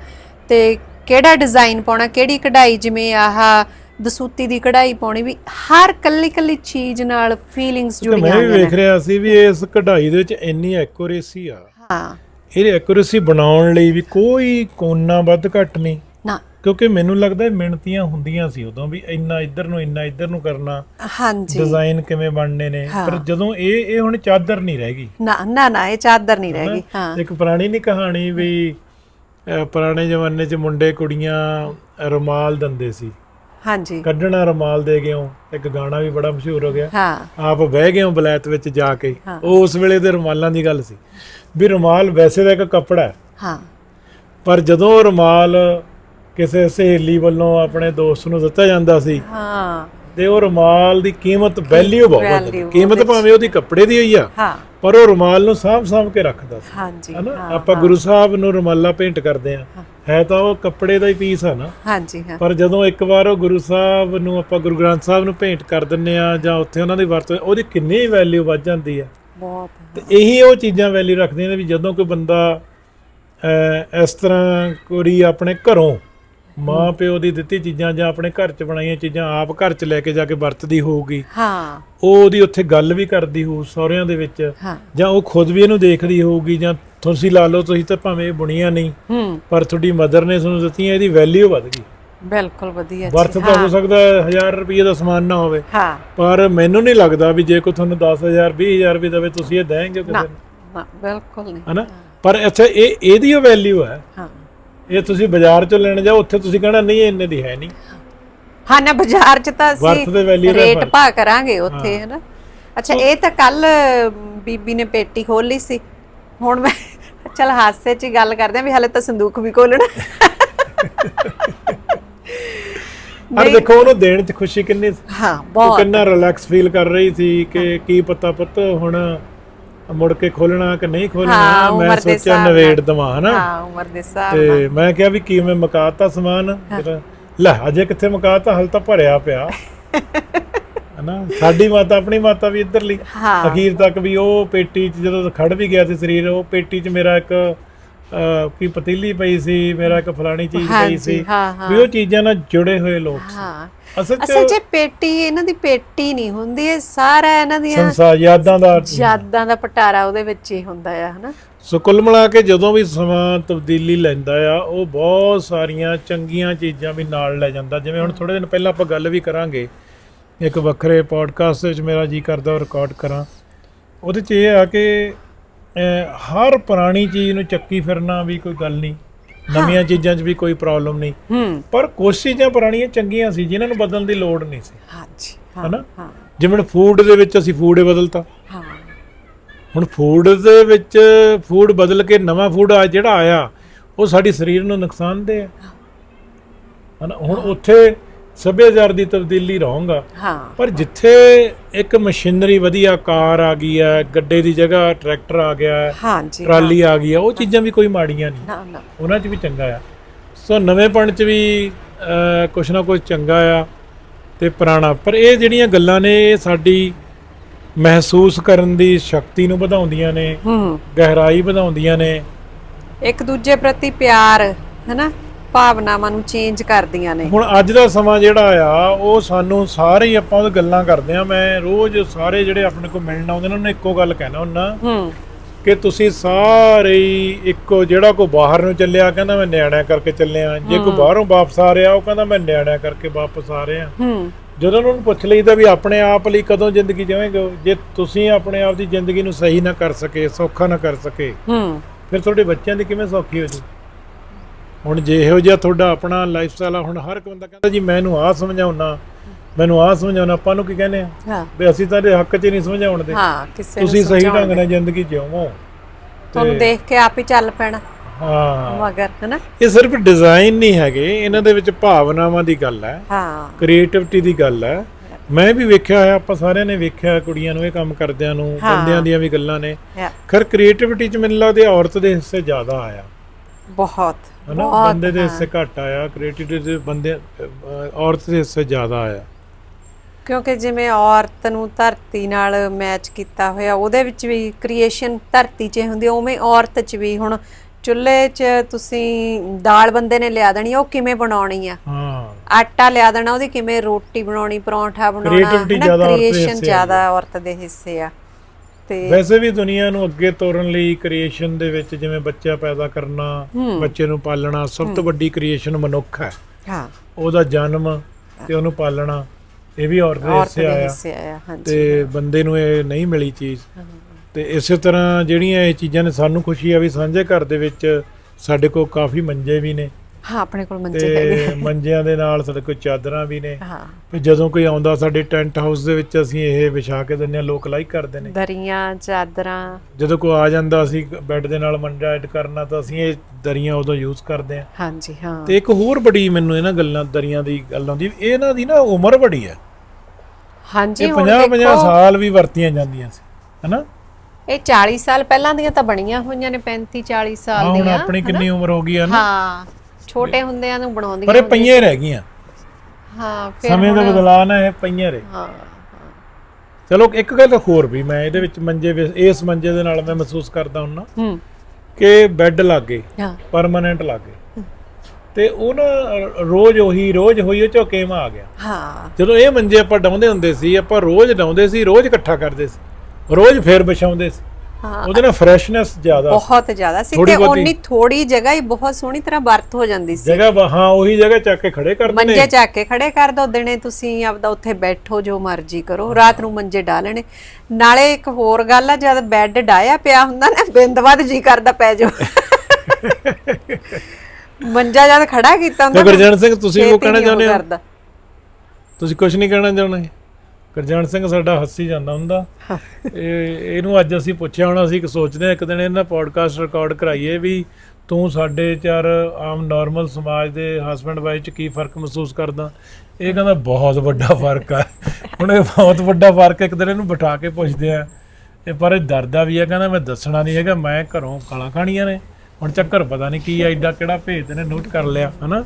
ਤੇ ਕਿਹੜਾ ਡਿਜ਼ਾਈਨ ਪਾਉਣਾ ਕਿਹੜੀ ਕਢਾਈ ਜਿਵੇਂ ਆਹ ਦਸੂਤੀ ਦੀ ਕਢਾਈ ਪਾਉਣੀ ਵੀ ਹਰ ਕੱਲੀ ਕੱਲੀ ਚੀਜ਼ ਨਾਲ ਫੀਲਿੰਗਸ ਜੁੜੀਆਂ ਮੈਂ ਵੀ ਹੋਈਆਂ ਵੇਖ ਨੇ ਰਿਹਾ ਸੀ ਵੀ ਇਸ ਕਢਾਈ ਦੇ ਵਿੱਚ ਇੰਨੀ ਐਕੂਰੇਸੀ ਆ। ਹਾਂ। ਇਹ ਐਕੂਰੇਸੀ ਬਣਾਉਣ ਲਈ ਵੀ ਕੋਈ ਕੋਨਾ ਵੱਧ ਘੱਟ ਨਹੀਂ। ਨਾ। ਕਿਉਂਕਿ ਮੈਨੂੰ ਲੱਗਦਾ ਮਿਹਨਤੀਆਂ ਹੁੰਦੀਆਂ ਸੀ ਉਦੋਂ ਵੀ ਇੰਨਾ ਇੱਧਰ ਨੂੰ ਇੰਨਾ ਇੱਧਰ ਨੂੰ ਕਰਨਾ। ਹਾਂਜੀ। ਡਿਜ਼ਾਈਨ ਕਿਵੇਂ ਬਣਨੇ ਨੇ। ਪਰ ਜਦੋਂ ਇਹ ਇਹ ਹੁਣ ਚਾਦਰ ਨਹੀਂ ਰਹਿ ਗਈ। ਨਾ ਨਾ ਨਾ ਇਹ ਚਾਦਰ ਨਹੀਂ ਰਹਿ ਗਈ। ਹਾਂ। ਇੱਕ ਪੁਰਾਣੀ ਨਹੀਂ ਕਹਾਣੀ ਵੀ ਪੁਰਾਣੇ ਜ਼ਮਾਨੇ 'ਚ ਮੁੰਡੇ ਕੁੜੀਆਂ ਰੁਮਾਲ ਦਿੰਦੇ ਸੀ। ਹਾਂਜੀ। ਕੱਢਣਾ ਰੁਮਾਲ ਦੇ ਗਿਓ ਇੱਕ ਗਾਣਾ ਵੀ ਬੜਾ ਮਸ਼ਹੂਰ ਹੋ ਗਿਆ। ਹਾਂ। ਆਪ ਬਹਿ ਗਏ ਹੋ ਬਲੈਤ ਵਿੱਚ ਜਾ ਕੇ। ਉਹ ਉਸ ਵੇਲੇ ਦੇ ਰੁਮਾਲਾਂ ਦੀ ਗੱਲ ਸੀ। ਵੀ ਰੁਮਾਲ ਵੈਸੇ ਤਾਂ ਇੱਕ ਕੱਪੜਾ ਹੈ। ਹਾਂ। ਪਰ ਜਦੋਂ ਰੁਮਾਲ ਕਿਸੇ ਸਹੇਲੀ ਵੱਲੋਂ ਆਪਣੇ ਦੋਸਤ ਨੂੰ ਦਿੱਤਾ ਜਾਂਦਾ ਸੀ ਹਾਂ। ਤੇ ਉਹ ਰੁਮਾਲ ਦੀ ਕੀਮਤ ਵੈਲਿਊ ਬਹੁਤ ਹੁੰਦੀ ਕੀਮਤ। ਭਾਵੇਂ ਉਹਦੀ ਕੱਪੜੇ ਦੀ ਹੋਈ ਆ ਹਾਂ। ਪਰ ਉਹ ਰੁਮਾਲ ਨੂੰ ਸਾਂਭ ਸਾਂਭ ਕੇ ਰੱਖਦਾ ਸੀ। ਹਾਂਜੀ ਹਨਾ? ਹਾਂ, ਆਪਾਂ ਹਾਂ, ਗੁਰੂ ਸਾਹਿਬ ਨੂੰ ਰੁਮਾਲਾ ਭੇਂਟ ਕਰਦੇ ਆ। ਹੈ। ਤਾਂ ਉਹ ਕੱਪੜੇ ਦਾ ਹੀ ਪੀਸ ਆ ਨਾ। ਹਾਂਜੀ ਹਾਂ। ਪਰ ਜਦੋਂ ਇੱਕ ਵਾਰ ਉਹ ਗੁਰੂ ਸਾਹਿਬ ਨੂੰ ਆਪਾਂ ਗੁਰੂ ਗ੍ਰੰਥ ਸਾਹਿਬ ਨੂੰ ਭੇਂਟ ਕਰ ਦਿੰਨੇ ਆ ਜਾਂ ਉੱਥੇ ਉਹਨਾਂ ਦੀ ਵਰਤੋਂ ਉਹਦੀ ਕਿੰਨੀ ਵੈਲਿਊ ਵੱਧ ਜਾਂਦੀ ਆ। ਬਹੁਤ ਤੇ ਇਹੀ ਉਹ ਚੀਜ਼ਾਂ ਵੈਲਿਊ ਰੱਖਦੀਆਂ ਨੇ ਵੀ ਜਦੋਂ ਕੋਈ ਬੰਦਾ ਅਹ, ਇਸ ਤਰ੍ਹਾਂ ਕੋਈ ਆਪਣੇ ਘਰੋਂ ਮਾਂ ਪਿਓ ਦੀ ਦਿੱਤੀ ਚੀਜ਼ਾਂ ਜਾਂ ਆਪਣੇ ਘਰ 'ਚ ਬਣਾਈਆਂ ਚੀਜ਼ਾਂ ਆਪ ਘਰ 'ਚ ਲੈ ਕੇ ਜਾ ਕੇ ਵਰਤਦੀ ਹੋਊਗੀ ਹਾਂ। ਉਹ ਉਹਦੀ ਉੱਥੇ ਗੱਲ ਵੀ ਕਰਦੀ ਹੋਊ ਸਹੁਰਿਆਂ ਦੇ ਵਿੱਚ ਹਾਂ। ਜਾਂ ਉਹ ਖੁਦ ਵੀ ਇਹਨੂੰ ਦੇਖਦੀ ਹੋਊਗੀ ਜਾਂ ਤੁਸੀਂ ਲਾ ਲਓ ਤੁਸੀਂ ਤਾਂ ਭਾਵੇਂ ਇਹ ਬੁਣੀਆਂ ਨਹੀਂ ਹੂੰ। ਪਰ ਤੁਹਾਡੀ ਮਦਰ ਨੇ ਤੁਹਾਨੂੰ ਦਿੱਤੀਆਂ ਇਹਦੀ ਵੈਲਿਊ ਵੱਧ ਗਈ। ਬਿਲਕੁਲ ਵਧੀਆ ਵਰਥ ਤਾਂ ਹੋ ਸਕਦਾ 1000 ਰੁਪਏ ਦਾ ਸਮਾਨ ਨਾ ਹੋਵੇ। ਹਾਂ। ਪਰ ਮੈਨੂੰ ਨਹੀਂ ਲੱਗਦਾ ਵੀ ਜੇ ਕੋਈ ਤੁਹਾਨੂੰ 10000 20000 ਵੀ ਦੇਵੇ ਤੁਸੀਂ ਇਹ ਦੇਂਗੇ ਕਿਸੇ ਨਾ। ਨੂੰ ਬਿਲਕੁਲ ਨਹੀਂ। ਹਨਾ? ਪਰ ਅੱਛਾ ਇਹ ਇਹਦੀ ਉਹ ਵੈਲਿਊ ਹੈ। ਹਾਂ। ਇਹ ਤੁਸੀਂ ਬਾਜ਼ਾਰ ਚੋਂ ਲੈਣ ਜਾਓ ਉੱਥੇ ਤੁਸੀਂ ਕਹਣਾ ਨਹੀਂ ਇੰਨੇ ਦੀ ਹੈ ਨਹੀਂ। ਹਾਂ ਨਾ ਬਾਜ਼ਾਰ 'ਚ ਤਾਂ ਅਸੀਂ ਰੇਟ। ਭਾ ਕਰਾਂਗੇ ਉੱਥੇ ਹਨਾ? ਅੱਛਾ ਇਹ ਤਾਂ ਕੱਲ ਬੀਬੀ ਨੇ ਪੇਟੀ ਖੋਲ ਲਈ ਸੀ। ਹੁਣ ਮੈਂ ਚਲ ਹਾਸੇ 'ਚ ਹੀ ਗੱਲ ਕਰਦੇ ਆ ਵੀ ਹਲੇ ਤਾਂ ਸੰਦੂਕ ਵੀ ਖੋਲਣਾ ਪਰ ਦੇਖੋ ਉਹਨੂੰ ਦੇਣ 'ਚ ਖੁਸ਼ੀ ਕਿੰਨੀ ਸੀ? ਹਾਂ ਉਹ ਬਹੁਤ। ਕਿੰਨਾ ਰਿਲੈਕਸ ਫੀਲ ਕਰ ਰਹੀ ਸੀ ਕਿ ਕੀ ਪਤਾ ਪੁੱਤ ਹੁਣ ਮੁੜ ਕੇ ਖੋਲਣਾ ਕਿ ਨਹੀਂ ਹਾਂ, ਖੋਲਣਾ ਮੈਂ ਉਮਰ ਦੇ ਸੋਚਿਆ ਹਿਸਾਬ ਨਾਲ। ਨਵੇੜ ਦਵਾਂ ਹਨਾ? ਹਾਂ ਉਮਰ ਦੇ ਹਿਸਾਬ ਨਾਲ। ਤੇ ਮੈਂ ਕਿਹਾ ਵੀ ਕਿਵੇਂ ਮਕਾਤਾ ਸਮਾਨ? ਫਿਰ ਲੈ ਅਜੇ ਕਿੱਥੇ ਮਕਾਤਾ? ਹਲ ਤਾਂ ਭਰਿਆ ਪਿਆ। ਹਨਾ? ਸਾਡੀ ਮਾਤਾ ਆਪਣੀ ਮਾਤਾ ਵੀ ਇੱਧਰਲੀ। ਹਾਂ। ਅਖੀਰ ਤੱਕ ਵੀ ਉਹ ਪੇਟੀ 'ਚ ਜਦੋਂ ਖੜ ਵੀ ਗਿਆ ਸੀ ਸਰੀਰ ਉਹ ਪੇਟੀ 'ਚ ਮੇਰਾ ਇੱਕ ਕੀ ਪਤੀਲੀ ਪਈ ਸੀ ਮੇਰਾ ਇੱਕ ਫਲਾਣੀ ਚੀਜ਼ ਪਈ ਸੀ ਵੀ ਉਹ ਚੀਜ਼ਾਂ ਨਾਲ ਜੁੜੇ ਹੋਏ ਲੋਕ ਹਾਂ। ਅਸਲ 'ਚ ਪੇਟੀ ਇਹਨਾਂ ਦੀ ਪੇਟੀ ਨਹੀਂ ਹੁੰਦੀ ਇਹ ਸਾਰਾ ਇਹਨਾਂ ਦੀਆਂ ਸੰਸਾਰ ਯਾਦਾਂ ਦਾ ਯਾਦਾਂ ਦਾ ਪਟਾਰਾ ਉਹਦੇ ਵਿੱਚ ਹੀ ਹੁੰਦਾ ਆ ਹਨਾ? ਸੋ ਕੁੱਲ ਮਿਲਾ ਕੇ ਜਦੋਂ ਵੀ ਸਮਾਂ ਤਬਦੀਲੀ ਲੈਂਦਾ ਆ ਉਹ ਬਹੁਤ ਸਾਰੀਆਂ ਚੰਗੀਆਂ ਚੀਜ਼ਾਂ ਵੀ ਨਾਲ ਲੈ ਜਾਂਦਾ। ਜਿਵੇਂ ਹੁਣ ਥੋੜੇ ਦਿਨ ਪਹਿਲਾਂ ਆਪਾਂ ਗੱਲ ਵੀ ਕਰਾਂਗੇ ਇੱਕ ਵੱਖਰੇ ਪੋਡਕਾਸਟ ਵਿੱਚ ਮੇਰਾ ਜੀ ਕਰਦਾ ਰਿਕਾਰਡ ਕਰਾਂ। ਉਹਦੇ 'ਚ ਇਹ ਆ ਕਿ ਹਰ ਪੁਰਾਣੀ ਚੀਜ਼ ਨੂੰ ਚੱਕੀ ਫਿਰਨਾ ਵੀ ਕੋਈ ਗੱਲ ਨਹੀਂ। ਨਵੀਆਂ ਚੀਜ਼ਾਂ 'ਚ ਵੀ ਕੋਈ ਪ੍ਰੋਬਲਮ ਨਹੀਂ। ਹੂੰ। ਪਰ ਚੀਜ਼ਾਂ ਪੁਰਾਣੀਆਂ ਚੰਗੀਆਂ ਸੀ ਜਿਨ੍ਹਾਂ ਨੂੰ ਬਦਲਣ ਦੀ ਲੋੜ ਨਹੀਂ ਸੀ। ਹਾਂਜੀ ਹਾਂ ਹਨਾ? ਹਾਂ। ਜਿਵੇਂ ਫੂਡ ਦੇ ਵਿੱਚ ਅਸੀਂ ਫੂਡ ਹੀ ਬਦਲਤਾ। ਹਾਂ। ਹੁਣ ਫੂਡ ਦੇ ਵਿੱਚ ਫੂਡ ਬਦਲ ਕੇ ਨਵਾਂ ਫੂਡ ਆ ਜਿਹੜਾ ਆਇਆ ਉਹ ਸਾਡੀ ਸਰੀਰ ਨੂੰ ਨੁਕਸਾਨਦੇ ਆ। ਹਨਾ? ਹੁਣ ਉੱਥੇ ਸੱਭਿਆਚਾਰ ਦੀ ਤਬਦੀਲੀ ਰਹੂੰਗਾ। ਹਾਂ। ਪਰ ਜਿੱਥੇ ਇੱਕ ਮਸ਼ੀਨਰੀ ਵਧੀਆ ਕਾਰ ਆ ਗਈ ਹੈ ਗੱਡੇ ਦੀ ਜਗ੍ਹਾ ਟਰੈਕਟਰ ਆ ਗਿਆ ਹੈ ਹਾਂਜੀ ਟਰਾਲੀ ਆ ਗਈ ਹੈ ਉਹ ਚੀਜ਼ਾਂ ਵੀ ਕੋਈ ਮਾੜੀਆਂ ਨਹੀਂ। ਨਾ ਨਾ। ਉਹਨਾਂ 'ਚ ਵੀ ਚੰਗਾ ਆ। ਸੋ ਨਵੇਂਪਣ 'ਚ ਵੀ ਕੁਛ ਨਾ ਕੁਛ ਚੰਗਾ ਆ ਤੇ ਪੁਰਾਣਾ। ਪਰ ਇਹ ਜਿਹੜੀਆਂ ਗੱਲਾਂ ਨੇ ਇਹ ਸਾਡੀ ਮਹਿਸੂਸ ਕਰਨ ਦੀ ਸ਼ਕਤੀ ਨੂੰ ਵਧਾਉਂਦੀਆਂ ਨੇ ਹੂੰ। ਗਹਿਰਾਈ ਵਧਾਉਂਦੀਆਂ ਨੇ। ਇੱਕ ਦੂਜੇ ਪ੍ਰਤੀ ਪਿਆਰ ਹੈਨਾ? ਭਾਵਨਾਵਾਂ ਨੂੰ ਚੇਂਜ ਕਰਦੀਆਂ ਨੇ। ਹੁਣ ਅੱਜ ਦਾ ਸਮਾਂ ਜਿਹੜਾ ਆ ਉਹ ਸਾਨੂੰ ਸਾਰੇ ਹੀ ਆਪਾਂ ਉਹ ਗੱਲਾਂ ਕਰਦੇ ਆ ਮੈਂ ਰੋਜ਼ ਸਾਰੇ ਜਿਹੜੇ ਆਪਣੇ ਕੋਲ ਮਿਲਣ ਆਉਂਦੇ ਨੇ ਉਹਨਾਂ ਨੂੰ ਇੱਕੋ ਗੱਲ ਕਹਿਣਾ ਹੁੰਨਾ ਹੂੰ। ਕਿ ਤੁਸੀਂ ਸਾਰੇ ਹੀ ਇੱਕੋ ਜਿਹੜਾ ਕੋ ਬਾਹਰ ਨੂੰ ਚੱਲਿਆ ਕਹਿੰਦਾ ਮੈਂ ਨਿਆਣਿਆਂ ਕਰਕੇ ਚੱਲਿਆ। ਜੇ ਕੋਈ ਬਾਹਰੋਂ ਵਾਪਸ ਆ ਰਿਹਾ ਉਹ ਕਹਿੰਦਾ ਮੈਂ ਨਿਆਣਿਆਂ ਕਰਕੇ ਵਾਪਸ ਆ ਰਿਹਾ। ਹੂੰ। ਜਦੋਂ ਉਹਨਾਂ ਨੂੰ ਪੁੱਛ ਲਈਦਾ ਵੀ ਆਪਣੇ ਆਪ ਲਈ ਕਦੋਂ ਜ਼ਿੰਦਗੀ ਜਿਵੇਂਗੇ ਜੇ ਤੁਸੀਂ ਆਪਣੇ ਆਪ ਦੀ ਜ਼ਿੰਦਗੀ ਨੂੰ ਸਹੀ ਨਾ ਕਰ ਸਕੇ ਸੌਖਾ ਨਾ ਕਰ ਸਕੇ ਹੂੰ। ਫਿਰ ਤੁਹਾਡੇ ਬੱਚਿਆਂ ਦੀ ਕਿਵੇਂ ਸੌਖੀ ਹੋ ਜੂ? ਹੁਣ ਜੇ ਇਹੋ ਜਿਹਾ ਤੁਹਾਡਾ ਆਪਣਾ ਲਾਈਫ ਸਟਾਈਲ ਆ ਹੁਣ ਹਰ ਇੱਕ ਬੰਦਾ ਕਹਿੰਦਾ ਜੀ ਮੈਨੂੰ ਆਹ ਸਮਝਾਉਣਾ ਮੈਨੂੰ ਆਹ ਸਮਝਾਉਣਾ ਆਪਾਂ ਨੂੰ ਕੀ ਕਹਿੰਦੇ ਆ? ਹਾਂ। ਵੀ ਅਸੀਂ ਤਾਂ ਇਹਦੇ ਹੱਕ 'ਚ ਨਹੀਂ ਸਮਝਾਉਣ ਦੇ। ਹਾਂ ਕਿਸੇ ਨੂੰ ਤੁਸੀਂ ਸਹੀ ਢੰਗ ਨਾਲ ਜ਼ਿੰਦਗੀ ਜਿਉਵੋ ਤੁਹਾਨੂੰ ਦੇਖ ਕੇ ਆਪ ਹੀ ਚੱਲ ਪੈਣਾ। ਹਾਂ। ਮਗਰ ਹੈਨਾ? ਇਹ ਸਿਰਫ ਡਿਜ਼ਾਈਨ ਨਹੀਂ ਹੈਗੇ ਇਹਨਾਂ ਦੇ ਵਿੱਚ ਭਾਵਨਾਵਾਂ ਦੀ ਗੱਲ ਹੈ। ਹਾਂ। ਕ੍ਰੀਏਟਿਵਿਟੀ ਦੀ ਗੱਲ ਹੈ। ਮੈਂ ਵੀ ਵੇਖਿਆ ਹੋਇਆ ਆਪਾਂ ਸਾਰਿਆਂ ਨੇ ਵੇਖਿਆ ਕੁੜੀਆਂ ਨੂੰ ਇਹ ਕੰਮ ਕਰਦਿਆਂ ਨੂੰ। ਬੰਦਿਆਂ ਦੀਆਂ ਵੀ ਗੱਲਾਂ ਨੇ। ਖਰ ਕ੍ਰੀਏਟਿਵਿਟੀ 'ਚ ਮੈਨੂੰ ਲੱਗਦਾ ਔਰਤ ਦੇ ਹਿੱਸੇ ਜ਼ਿਆਦਾ ਆਇਆ। ਬਹੁਤ ਹਨਾ? ਬਹੁਤ, ਬੰਦੇ ਦੇ ਹਾਂ। ਹਿੱਸੇ ਘੱਟ ਆਇਆ ਕ੍ਰੀਏਟਿਵਿਟੀ ਦੇ ਬੰਦੇ ਅਹ, ਔਰਤ ਦੇ ਹਿੱਸੇ ਜ਼ਿਆਦਾ ਆਇਆ। ਕਿਉਂਕਿ ਜਿਵੇਂ ਔਰਤ ਨੂੰ ਧਰਤੀ ਨਾਲ ਮੈਚ ਕੀਤਾ ਹੋਇਆ ਉਹਦੇ ਵਿੱਚ ਵੀ ਕ੍ਰੀਏਸ਼ਨ ਧਰਤੀ 'ਚ ਹੁੰਦੀ ਉਵੇਂ ਔਰਤ 'ਚ ਵੀ। ਹੁਣ ਚੁੱਲ੍ਹੇ 'ਚ ਤੁਸੀਂ ਦਾਲ ਬੰਦੇ ਨੇ ਲਿਆ ਦੇਣੀ ਆ, ਉਹ ਕਿਵੇਂ ਬਣਾਉਣੀ ਆ? ਹਾਂ। ਆਟਾ ਲਿਆ ਦੇਣਾ ਉਹਦੀ ਕਿਵੇਂ ਰੋਟੀ ਬਣਾਉਣੀ ਪਰੌਂਠਾ ਬਣਾਉਣਾ Creativity ਜ਼ਿਆਦਾ ਔਰਤ ਦੇ ਕ੍ਰੀਏਸ਼ਨ ਹਿੱਸੇ ਜ਼ਿਆਦਾ ਔਰਤ ਦੇ ਹਿੱਸੇ ਆ। ਤੇ ਵੈਸੇ ਵੀ ਦੁਨੀਆ ਨੂੰ ਅੱਗੇ ਤੋਰਨ ਲਈ ਕ੍ਰੀਏਸ਼ਨ ਦੇ ਵਿੱਚ ਜਿਵੇਂ ਬੱਚਾ ਪੈਦਾ ਕਰਨਾ ਬੱਚੇ ਨੂੰ ਪਾਲਣਾ ਸਭ ਤੋਂ ਵੱਡੀ ਕ੍ਰੀਏਸ਼ਨ ਮਨੁੱਖ ਹੈ। ਹਾਂ। ਉਹਦਾ ਜਨਮ ਤੇ ਉਹਨੂੰ ਪਾਲਣਾ ਇਹ ਵੀ ਔਰਤ ਦੇ ਹਿੱਸੇ ਆਇਆ। ਤੇ ਬੰਦੇ ਨੂੰ ਇਹ ਨਹੀਂ ਮਿਲੀ ਚੀਜ਼। ਤੇ ਇਸੇ ਤਰ੍ਹਾਂ ਜਿਹੜੀਆਂ ਇਹ ਚੀਜ਼ਾਂ ਨੇ ਸਾਨੂੰ ਖੁਸ਼ੀ ਆ ਵੀ ਸਾਂਝੇ ਘਰ ਦੇ ਵਿੱਚ ਸਾਡੇ ਕੋਲ ਕਾਫੀ ਮੰਜੇ ਵੀ ਨੇ। ਹਾਂ ਆਪਣੇ ਕੋਲ ਮੰਜੇ ਹੈਗੇ। ਮੰਜਿਆਂ ਦੇ ਨਾਲ ਸਾਡੇ ਕੋਲ ਚਾਦਰਾਂ ਵੀ ਨੇ। ਹਾਂ। ਤੇ ਜਦੋਂ ਕੋਈ ਆਉਂਦਾ ਸਾਡੇ ਟੈਂਟ ਹਾਊਸ ਦੇ ਵਿੱਚ ਅਸੀਂ ਇਹ ਵਿਛਾ ਕੇ ਆ ਲੋਕ ਲਾਈਕ ਕਰਦੇ ਨੇ। ਦਰੀਆਂ ਚਾਦਰਾਂ। ਜਦੋਂ ਕੋਈ ਆ ਜਾਂਦਾ ਅਸੀਂ ਬੈੱਡ ਦੇ ਨਾਲ ਮੰਜਾ ਐਡ ਕਰਨਾ ਤਾਂ ਅਸੀਂ ਇਹ ਦਰੀਆਂ ਉਦੋਂ ਯੂਜ਼ ਕਰਦੇ ਆ ਹਾਂਜੀ ਹਾਂ। ਤੇ ਇੱਕ ਹੋਰ ਬੜੀ ਮੈਨੂੰ ਇਹਨਾਂ ਗੱਲਾਂ ਦਰੀਆਂ ਦੀ ਗੱਲ ਆਉਂਦੀ ਇਹਨਾਂ ਦੀ ਨਾ ਉਮਰ ਬੜੀ ਹੈ। ਹਾਂਜੀ ਹੁਣ 50 50 ਦੇਖੋ। ਸਾਲ ਵੀ ਵਰਤੀਆਂ ਜਾਂਦੀਆਂ ਸੀ ਹਨਾ? ਇਹ 40 ਸਾਲ ਪਹਿਲਾਂ ਦੀਆਂ ਤਾਂ ਬਣੀਆਂ ਹੋਈਆਂ ਨੇ 35 40 ਆਹ ਸਾਲ ਹੁਣ ਦੀਆਂ ਆਪਣੀ ਕਿੰਨੀ ਉਮਰ ਹੋ ਗਈ ਹੈ ਨਾ ਹਾਂ। ਛੋਟੇ ਹੁੰਦਿਆਂ ਨੂੰ ਬਣਾਉਂਦੀਆਂ ਪਰ ਇਹ ਪਈਆਂ ਰਹਿ ਗਈਆਂ। ਹਾਂ ਫਿਰ ਸਮੇਂ ਦਾ ਬਦਲਾਅ ਨਾ ਇਹ ਪਈਆਂ ਰਹਿ। ਹਾਂ ਚਲੋ ਇੱਕ ਗੱਲ ਹੋਰ ਵੀ ਮੈਂ ਇਹਦੇ ਵਿੱਚ ਮੰਜੇ ਇਸ ਮੰਜੇ ਦੇ ਨਾਲ ਮੈਂ ਮਹਿਸੂਸ ਕਰਦਾ ਹੁੰਨਾ ਹੂੰ। ਕਿ ਬੈੱਡ ਲੱਗੇ ਪਰਮਾਨੈਂਟ ਲੱਗੇ। ਤੇ ਉਹ ਨਾ ਰੋਜ਼ ਉਹੀ ਰੋਜ਼ ਹੋਈ ਉਹ ਝੋਕੇਵਾਂ ਆ ਗਿਆ। ਹਾਂ। ਜਦੋਂ ਇਹ ਮੰਜੇ ਆਪਾਂ ਡਾਉਂਦੇ ਹੁੰਦੇ ਸੀ ਆਪਾਂ ਰੋਜ਼ ਡਾਉਂਦੇ ਸੀ ਰੋਜ਼ ਇਕੱਠਾ ਕਰਦੇ ਸੀ। ਰੋਜ਼ ਫੇਰ ਵਿਛਾਉਂਦੇ ਸੀ। ਉਹਦੇ ਨਾਲ ਫਰੈਸ਼ਨੈਸ ਜ਼ਿਆਦਾ। ਬਹੁਤ ਜ਼ਿਆਦਾ। ਸੀ ਤੇ ਉਨੀ ਥੋੜੀ ਜਗ੍ਹਾ ਹੀ ਬਹੁਤ ਸੋਹਣੀ ਤਰ੍ਹਾਂ ਵਰਤ ਹੋ ਜਾਂਦੀ ਸੀ। ਜਗ੍ਹਾ ਹਾਂ ਉਹੀ ਜਗ੍ਹਾ ਚੱਕ ਕੇ ਖੜੇ ਕਰਦੇ ਨੇ ਮੰਜੇ ਚੱਕ ਕੇ ਖੜੇ ਕਰ ਦੋ ਦਿਨੇ ਤੁਸੀਂ ਆਪਦਾ ਉੱਥੇ ਬੈਠੋ ਜੋ ਮਰਜ਼ੀ ਕਰੋ। ਰਾਤ ਨੂੰ ਮੰਜੇ ਡਾਲਣੇ ਨਾਲੇ ਇੱਕ ਹੋਰ ਗੱਲ ਆ ਜਦ ਬੈੱਡ ਡਾਇਆ ਪਿਆ ਹੁੰਦਾ ਨਾ ਬਿੰਦਵਾਦ ਜੀ ਕਰਦਾ ਪੈ ਜਾਓ। ਮੰਜਾ ਜਦ ਖੜਾ ਕੀਤਾ ਹੁੰਦਾ ਗੁਰਜਨ ਸਿੰਘ ਤੁਸੀਂ ਉਹ ਕਹਿਣਾ ਚਾਹੁੰਦੇ ਹੋ। ਤੁਸੀਂ ਕੁਝ ਨਹੀਂ ਕਹਿਣਾ ਚਾਹੁੰਦੇ? ਗੁਰਜਨ ਸਿੰਘ ਸਾਡਾ ਹੱਸੀ ਜਾਂਦਾ ਹੁੰਦਾ। ਇਹ ਇਹਨੂੰ ਅੱਜ ਅਸੀਂ ਪੁੱਛਿਆ ਹੋਣਾ ਅਸੀਂ ਇੱਕ ਸੋਚਦੇ ਹਾਂ ਇੱਕ ਦਿਨ ਇਹਨਾਂ ਪੋਡਕਾਸਟ ਰਿਕਾਰਡ ਕਰਾਈਏ ਵੀ ਤੂੰ ਸਾਡੇ ਚਾਰ ਆਮ ਨਾਰਮਲ ਸਮਾਜ ਦੇ ਹਸਬੰਡ ਵਾਈਫ ਚ ਕੀ ਫ਼ਰਕ ਮਹਿਸੂਸ ਕਰਦਾ। ਇਹ ਕਹਿੰਦਾ ਬਹੁਤ ਵੱਡਾ ਫ਼ਰਕ ਆ। ਹੁਣ ਇਹ ਬਹੁਤ ਵੱਡਾ ਫ਼ਰਕ ਇੱਕ ਦਿਨ ਇਹਨੂੰ ਬਿਠਾ ਕੇ ਪੁੱਛਦੇ ਆ। ਇਹ ਪਰ ਇਹ ਡਰਦਾ ਵੀ ਆ ਕਹਿੰਦਾ ਮੈਂ ਦੱਸਣਾ ਨਹੀਂ ਹੈਗਾ ਮੈਂ ਘਰੋਂ ਕਾਲਾਂ ਖਾਣੀਆਂ ਨੇ। ਹੁਣ ਚੱਕਰ ਪਤਾ ਨਹੀਂ ਕੀ ਆ ਐਡਾ ਕਿਹੜਾ ਭੇਤ ਨੇ ਨੋਟ ਕਰ ਲਿਆ ਹਨਾ।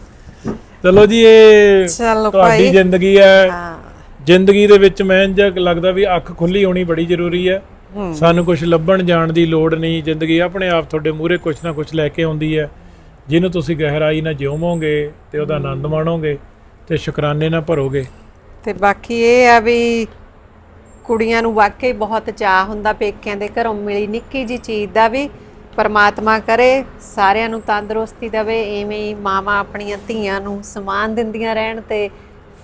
ਚਲੋ ਜੀ ਇਹ ਤੁਹਾਡੀ ਜ਼ਿੰਦਗੀ ਹਾਂ। ਜ਼ਿੰਦਗੀ ਦੇ ਵਿੱਚ ਮੈਂ ਇੰਝ ਲੱਗਦਾ ਵੀ ਅੱਖ ਖੁੱਲੀ ਹੋਣੀ ਬੜੀ ਜ਼ਰੂਰੀ ਹੂੰ। ਸਾਨੂੰ ਕੁਝ ਲੱਭਣ ਜਾਣ ਦੀ ਲੋੜ ਨਹੀਂ। ਜ਼ਿੰਦਗੀ ਆਪਣੇ ਆਪ ਤੁਹਾਡੇ ਮੂਹਰੇ ਕੁਝ ਨਾ ਕੁਝ ਲੈ ਕੇ ਆਉਂਦੀ ਹੈ। ਜਿਹਨੂੰ ਤੁਸੀਂ ਗਹਿਰਾਈ ਨਾਲ ਜਿਉਵੋਗੇ ਤੇ ਉਹਦਾ ਆਨੰਦ ਮਾਣੋਗੇ ਤੇ ਸ਼ੁਕਰਾਨੇ ਨਾਲ ਭਰੋਗੇ। ਤੇ ਬਾਕੀ ਇਹ ਆ ਵੀ ਕੁੜੀਆਂ ਨੂੰ ਵਾਕਈ ਬਹੁਤ ਚਾਹ ਹੁੰਦਾ ਪੇਕਿਆਂ ਦੇ ਘਰੋਂ ਮਿਲੀ ਨਿੱਕੀ ਜੀ ਚੀਜ਼ ਦਾ ਵੀ ਪਰਮਾਤਮਾ ਕਰੇ ਸਾਰਿਆਂ ਨੂੰ ਤੰਦਰੁਸਤੀ ਦੇਵੇ ਐਵੇਂ ਹੀ ਮਾਵਾਂ ਆਪਣੀਆਂ ਧੀਆਂ ਨੂੰ ਸਮਾਨ ਦਿੰਦੀਆਂ ਰਹਿਣ ਤੇ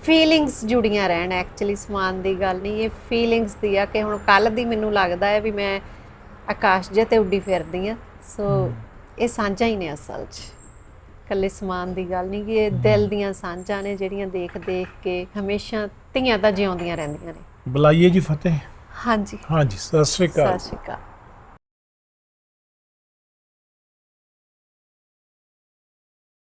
ਫੀਲਿੰਗਸ ਜੁੜੀਆਂ ਰਹਿਣ ਐਕਚੁਅਲੀ ਸਮਾਨ ਦੀ ਗੱਲ ਨਹੀਂ ਇਹ ਫੀਲਿੰਗਸ ਦੀ ਆ ਕਿ ਹੁਣ ਕੱਲ ਦੀ ਮੈਨੂੰ ਲੱਗਦਾ ਹੈ ਵੀ ਮੈਂ ਆਕਾਸ਼ ਜੇ ਤੇ ਉੱਡੀ ਫਿਰਦੀ ਆ ਸੋ ਇਹ ਸਾਂਝਾ ਹੀ ਨੇ ਅਸਲ 'ਚ। ਕੱਲੇ ਸਮਾਨ ਦੀ ਗੱਲ ਨਹੀਂ ਕਿ ਇਹ ਦਿਲ ਦੀਆਂ ਸਾਂਝਾਂ ਨੇ ਜਿਹੜੀਆਂ ਦੇਖ ਦੇਖ ਕੇ ਹਮੇਸ਼ਾ ਧੀਆਂ ਤਾਂ ਜਿਉਂਦੀਆਂ ਰਹਿੰਦੀਆਂ ਨੇ। ਬੁਲਾਈਏ ਜੀ ਫਤਿਹ। ਹਾਂਜੀ। ਹਾਂਜੀ ਸਤਿ ਸ੍ਰੀ ਅਕਾਲ। ਸਤਿ ਸ਼੍ਰੀ ਅਕਾਲ।